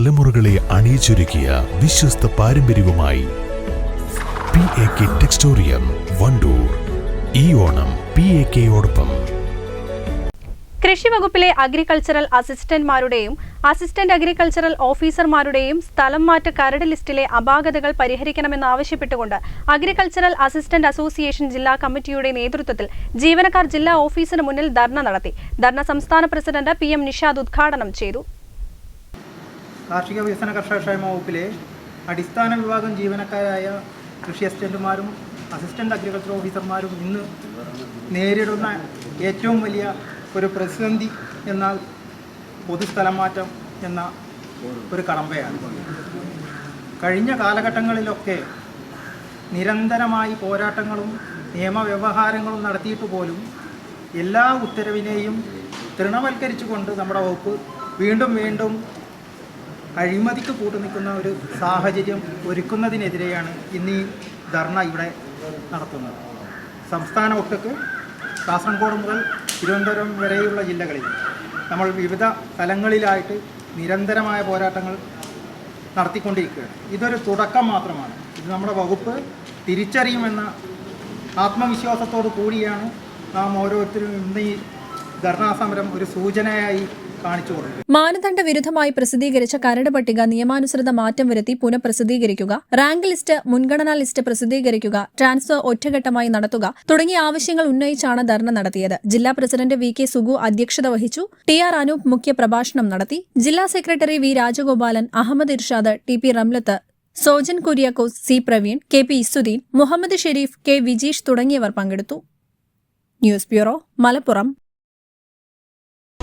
തലമുറകളെ അണിയിച്ചൊരുക്കിയ വിശ്വസ്ത പാരമ്പര്യവുമായി P A K Textorium Wandoor ഈ ഓണം പി എ കെയോടൊപ്പം കൃഷി വകുപ്പിലെ അഗ്രികൾച്ചറൽ അസിസ്റ്റന്റ്മാരുടെയും അസിസ്റ്റന്റ് അഗ്രികൾച്ചറൽ ഓഫീസർമാരുടെയും സ്ഥലം മാറ്റ കരട് ലിസ്റ്റിലെ അപാകതകൾ പരിഹരിക്കണമെന്നാവശ്യപ്പെട്ടുകൊണ്ട് അഗ്രികൾച്ചറൽ അസിസ്റ്റന്റ് അസോസിയേഷൻ ജില്ലാ കമ്മിറ്റിയുടെ നേതൃത്വത്തിൽ ജീവനക്കാർ ജില്ലാ ഓഫീസിന് മുന്നിൽ ധർണ നടത്തി. ധർണ സംസ്ഥാന പ്രസിഡന്റ് പി എം നിഷാദ് ഉദ്ഘാടനം ചെയ്തു. കാർഷിക വികസന കർഷക ക്ഷേമ വകുപ്പിലെ അടിസ്ഥാന വിഭാഗം ജീവനക്കാരായ കൃഷി അസിസ്റ്റന്റുമാരും അസിസ്റ്റന്റ് അഗ്രികൾച്ചർ ഓഫീസർമാരും ഇന്ന് നേരിടുന്ന ഏറ്റവും വലിയ ഒരു പ്രതിസന്ധി എന്നാൽ പൊതുസ്ഥലം മാറ്റം എന്ന ഒരു കടമ്പയാണ്. കഴിഞ്ഞ കാലഘട്ടങ്ങളിലൊക്കെ നിരന്തരമായി പോരാട്ടങ്ങളും നിയമവ്യവഹാരങ്ങളും നടത്തിയിട്ട് പോലും എല്ലാ ഉത്തരവിനെയും തൃണവൽക്കരിച്ചുകൊണ്ട് നമ്മുടെ വകുപ്പ് വീണ്ടും വീണ്ടും അഴിമതിക്ക് കൂട്ടുനിൽക്കുന്ന ഒരു സാഹചര്യം ഒരുക്കുന്നതിനെതിരെയാണ് ഇന്ന് ഈ ധർണ ഇവിടെ നടത്തുന്നത്. സംസ്ഥാന ഒട്ടക്ക് കാസർഗോഡ് മുതൽ തിരുവനന്തപുരം വരെയുള്ള ജില്ലകളിൽ നമ്മൾ വിവിധ തലങ്ങളിലായിട്ട് നിരന്തരമായ പോരാട്ടങ്ങൾ നടത്തിക്കൊണ്ടിരിക്കുകയാണ്. ഇതൊരു തുടക്കം മാത്രമാണ്. ഇത് നമ്മുടെ വകുപ്പ് തിരിച്ചറിയുമെന്ന ആത്മവിശ്വാസത്തോടു കൂടിയാണ് നാം ഓരോരുത്തരും ഇന്ന് ഈ ധർണാ സമരം ഒരു സൂചനയായി കാണിച്ചു കൊടുക്കും മാനദണ്ഡ വിരുദ്ധമായി പ്രസിദ്ധീകരിച്ച കരട് പട്ടിക നിയമാനുസൃത മാറ്റം വരുത്തി പുനഃപ്രസിദ്ധീകരിക്കുക റാങ്ക് ലിസ്റ്റ് മുൻഗണനാ ലിസ്റ്റ് പ്രസിദ്ധീകരിക്കുക ട്രാൻസ്ഫർ ഒറ്റഘട്ടമായി നടത്തുക തുടങ്ങിയ ആവശ്യങ്ങൾ ഉന്നയിച്ചാണ് ധർണ നടത്തിയത്. ജില്ലാ പ്രസിഡന്റ് വി കെ സുഗു അധ്യക്ഷത വഹിച്ചു. ടി ആർ അനൂപ് മുഖ്യ പ്രഭാഷണം നടത്തി. ജില്ലാ secretary V Rajagopalan Ahammed Irshad T P Ramlath Sojan Kuriakose C Praveen K P Isuddeen Muhammed Sherif K Vijeesh തുടങ്ങിയവർ പങ്കെടുത്തു. News bureau Malappuram.